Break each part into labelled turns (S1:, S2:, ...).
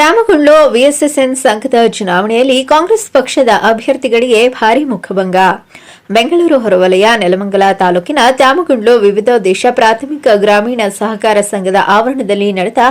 S1: ತ್ಯಾಮಗುಂಡ್ಲು VSSN ಸಂಘದ ಚುನಾವಣೆಯಲ್ಲಿ ಕಾಂಗ್ರೆಸ್ ಪಕ್ಷದ ಅಭ್ಯರ್ಥಿಗಳಿಗೆ ಭಾರೀ ಮುಖಭಂಗ. ಬೆಂಗಳೂರು ಹೊರವಲಯ, ನೆಲಮಂಗಲ ತಾಲೂಕಿನ ತ್ಯಾಮಗುಂಡ್ಲು ವಿವಿಧ ದೇಶ ಪ್ರಾಥಮಿಕ ಗ್ರಾಮೀಣ ಸಹಕಾರ ಸಂಘದ ಆವರಣದಲ್ಲಿ ನಡೆದ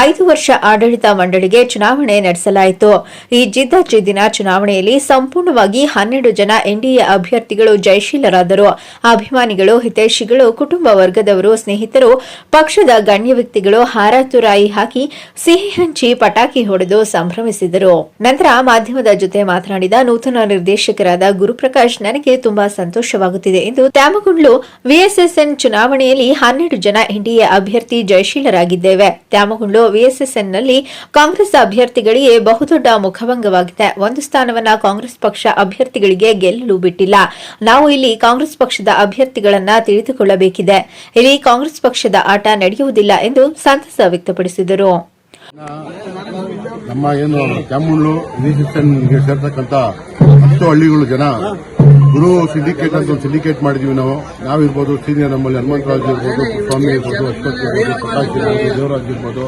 S1: ಐದು ವರ್ಷ ಆಡಳಿತ ಮಂಡಳಿಗೆ ಚುನಾವಣೆ ನಡೆಸಲಾಯಿತು. ಈ ಜಿದ್ದಾಜಿದ್ದಿನ ಚುನಾವಣೆಯಲ್ಲಿ ಸಂಪೂರ್ಣವಾಗಿ ಹನ್ನೆರಡು ಜನ ಎನ್ಡಿಎ ಅಭ್ಯರ್ಥಿಗಳು ಜಯಶೀಲರಾದರು. ಅಭಿಮಾನಿಗಳು, ಹಿತೈಷಿಗಳು, ಕುಟುಂಬ ವರ್ಗದವರು, ಸ್ನೇಹಿತರು, ಪಕ್ಷದ ಗಣ್ಯ ವ್ಯಕ್ತಿಗಳು ಹಾರಾತುರಾಯಿ ಹಾಕಿ ಸಿಹಿ ಹಂಚಿ ಪಟಾಕಿ ಹೊಡೆದು ಸಂಭ್ರಮಿಸಿದರು. ನಂತರ ಮಾಧ್ಯಮದ ಜೊತೆ ಮಾತನಾಡಿದ ನೂತನ ನಿರ್ದೇಶಕರಾದ ಗುರುಪ್ರಕಾಶ್ ನನಗೆ ತುಂಬಾ ಸಂತೋಷವಾಗುತ್ತಿದೆ ಎಂದು ತ್ಯಾಮಗುಂಡ್ಲು ವಿಎಸ್ಎಸ್ಎನ್ ಚುನಾವಣೆಯಲ್ಲಿ ಹನ್ನೆರಡು ಜನ ಎನ್ಡಿಎ ಅಭ್ಯರ್ಥಿ ಜಯಶೀಲರಾಗಿದ್ದೇವೆ. ತ್ಯಾಮಗುಂಡ್ಲು ವಿಎಸ್ಎಸ್ಎನ್ನಲ್ಲಿ ಕಾಂಗ್ರೆಸ್ ಅಭ್ಯರ್ಥಿಗಳಿಗೆ ಬಹುದೊಡ್ಡ ಮುಖಭಂಗವಾಗಿದೆ. ಒಂದು ಸ್ಥಾನವನ್ನ ಕಾಂಗ್ರೆಸ್ ಪಕ್ಷ ಅಭ್ಯರ್ಥಿಗಳಿಗೆ ಗೆಲ್ಲಲು ಬಿಟ್ಟಿಲ್ಲ. ನಾವು ಇಲ್ಲಿ ಕಾಂಗ್ರೆಸ್ ಪಕ್ಷದ ಅಭ್ಯರ್ಥಿಗಳನ್ನ ತಿಳಿದುಕೊಳ್ಳಬೇಕಿದೆ. ಇಲ್ಲಿ ಕಾಂಗ್ರೆಸ್ ಪಕ್ಷದ ಆಟ ನಡೆಯುವುದಿಲ್ಲ ಎಂದು ಸಂತಸ ವ್ಯಕ್ತಪಡಿಸಿದರು.
S2: ನಮ್ಮ ಏನು ಕ್ಯಾಮುಳ್ಳು ಗೆ ಸೇರ್ತಕ್ಕಂತ ಹತ್ತು ಹಳ್ಳಿಗಳು ಜನ. ಗುರು ಸಿಂಡಿಕೇಟ್ ಅಂತ ಒಂದು ಸಿಂಡಿಕೇಟ್ ಮಾಡಿದೀವಿ ನಾವು. ನಾವಿರ್ಬೋದು, ಸೀನಿಯರ್ ನಮ್ಮಲ್ಲಿ ಹನುಮಂತರಾಜ್ ಇರ್ಬೋದು, ಸ್ವಾಮಿ ಇರ್ಬೋದು, ಅಶ್ವಥ್ ಇರ್ಬೋದು, ಪ್ರಕಾಶ್ ಇರ್ಬೋದು, ದೇವರಾಜ್ ಇರ್ಬೋದು,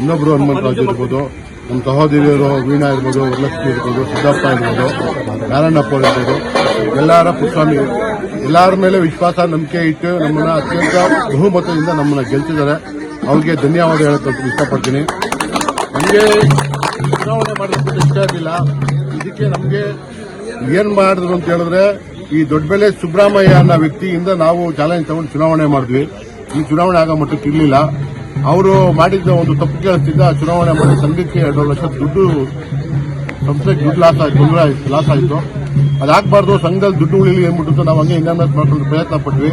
S2: ಇನ್ನೊಬ್ರು ಹನುಮಂತರಾಜ್ ಇರ್ಬೋದು, ನಮ್ಮ ಸಹೋದರಿಯರು ವೀಣಾ ಇರ್ಬೋದು, ವರಲಕ್ಷ್ಮಿ ಇರ್ಬೋದು, ಸಿದ್ದಪ್ಪ ಇರ್ಬೋದು, ನಾರಾಯಣಪ್ಪ ಇರ್ಬೋದು, ಎಲ್ಲರ ಪುಸ್ವಾಮಿ ಎಲ್ಲರ ಮೇಲೆ ವಿಶ್ವಾಸ, ನಂಬಿಕೆ ಇಟ್ಟು ನಮ್ಮನ್ನ ಅತ್ಯಂತ ಬಹುಮತದಿಂದ ನಮ್ಮನ್ನ ಗೆಲ್ತಿದ್ದಾರೆ ಅವ್ರಿಗೆ ಧನ್ಯವಾದ ಹೇಳಕ್ಕೆ ಇಷ್ಟಪಡ್ತೀನಿ. ನಮಗೆ ಚುನಾವಣೆ ಮಾಡೋದಕ್ಕೆ ಇಷ್ಟ ಇರಲಿಲ್ಲ ಇದಕ್ಕೆ ನಮಗೆ ಏನ್ ಮಾಡಿದ್ರು ಅಂತ ಹೇಳಿದ್ರೆ, ಈ ದೊಡ್ಡಬೆಲೆ ಸುಬ್ರಹ್ಮಯ್ಯ ಅನ್ನೋ ವ್ಯಕ್ತಿಯಿಂದ ನಾವು ಚಾಲೆಂಜ್ ತಗೊಂಡು ಚುನಾವಣೆ ಮಾಡಿದ್ವಿ. ಈ ಚುನಾವಣೆ ಆಗೋ ಮಟ್ಟಕ್ಕೆ ಇರಲಿಲ್ಲ. ಅವರು ಮಾಡಿದ್ದ ಒಂದು ತಪ್ಪು ಕೇಳಿಸ್ತಿದ್ದ ಚುನಾವಣೆ ಮಾಡಿ ಸಂಘಕ್ಕೆ ಎರಡು ಲಕ್ಷ ದುಡ್ಡು, ಸಂಸ್ಥೆಗೆ ದುಡ್ಡು ಲಾಸ್ ಆಯ್ತು, ತೊಂದರೆ ಆಯ್ತು ಲಾಸ್ ಆಯಿತು. ಅದಾಗಬಾರ್ದು, ಸಂಘದಲ್ಲಿ ದುಡ್ಡು ಉಳಿಲಿ ಅಂದ್ಬಿಟ್ಟು ನಾವು ಹಂಗೆ ಇನ್ವೆಸ್ಟ್ ಮಾಡ್ಕೊಂಡು ಪ್ರಯತ್ನ ಪಟ್ವಿ.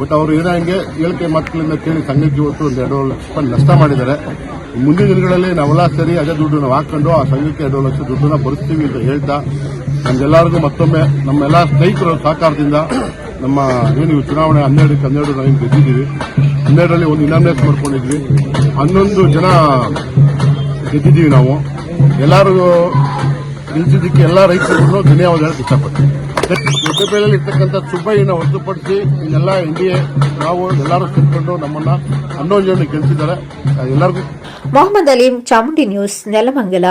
S2: ಬಟ್ ಅವರು ಏನೋ ಹಂಗೆ ಹೇಳಿಕೆ ಮಕ್ಕಳಿಂದ ಕೇಳಿ ಸಂಘಕ್ಕೆ ಇವತ್ತು ಒಂದು ಎರಡು ಲಕ್ಷ ನಷ್ಟ ಮಾಡಿದ್ದಾರೆ. ಮುಂದಿನ ದಿನಗಳಲ್ಲಿ ನಾವೆಲ್ಲ ಸರಿ ಅದೇ ದುಡ್ಡು ನಾವು ಹಾಕೊಂಡು ಆ ಸಂಘಕ್ಕೆ ಎರಡು ಲಕ್ಷ ದುಡ್ಡನ್ನ ಬರುತ್ತೀವಿ ಅಂತ ಹೇಳ್ತಾ ನಮ್ಗೆಲ್ಲರಿಗೂ ಮತ್ತೊಮ್ಮೆ ನಮ್ಮೆಲ್ಲ ಸ್ನೇಹಿತರ ಸಹಕಾರದಿಂದ ನಮ್ಮ ಏನು ಚುನಾವಣೆ ಹನ್ನೆರಡಕ್ಕೆ ಹನ್ನೆರಡು ನಾವು ಗೆದ್ದಿದ್ದೀವಿ. ಹನ್ನೆರಡರಲ್ಲಿ ಒಂದು ಇನಾಮಿನೇಟ್ ಮಾಡ್ಕೊಂಡಿದ್ವಿ. ಹನ್ನೊಂದು ಜನ ಗೆದ್ದಿದ್ದೀವಿ ನಾವು. ಎಲ್ಲರೂ ನಿಲ್ಸಿದ್ದಕ್ಕೆ ಎಲ್ಲ ರೈತರಿಗೂ ಧನ್ಯವಾದ ಇಷ್ಟಪಡ್ತೀವಿ ಇಷ್ಟಪಡ್ತೀನಿ. ದೊಡ್ಡಬೇಳೆಯಲ್ಲಿ ಇರ್ತಕ್ಕಂಥ ಸುಬ್ಬಯ್ಯನ ಹೊರತುಪಡಿಸಿ ಇನ್ನೆಲ್ಲ ಇಂಡಿಯಾ ನಾವು ಎಲ್ಲರೂ ಸೇರ್ಕೊಂಡು ನಮ್ಮನ್ನ ಹನ್ನೊಂದು ಜನ ಗೆಲ್ಸಿದ್ದಾರೆ. ಎಲ್ಲರಿಗೂ
S1: ಮೊಹಮ್ಮದ್ ಅಲೀಂ ಚಾಮುಂಡಿ ನ್ಯೂಸ್ ನೆಲಮಂಗಲ.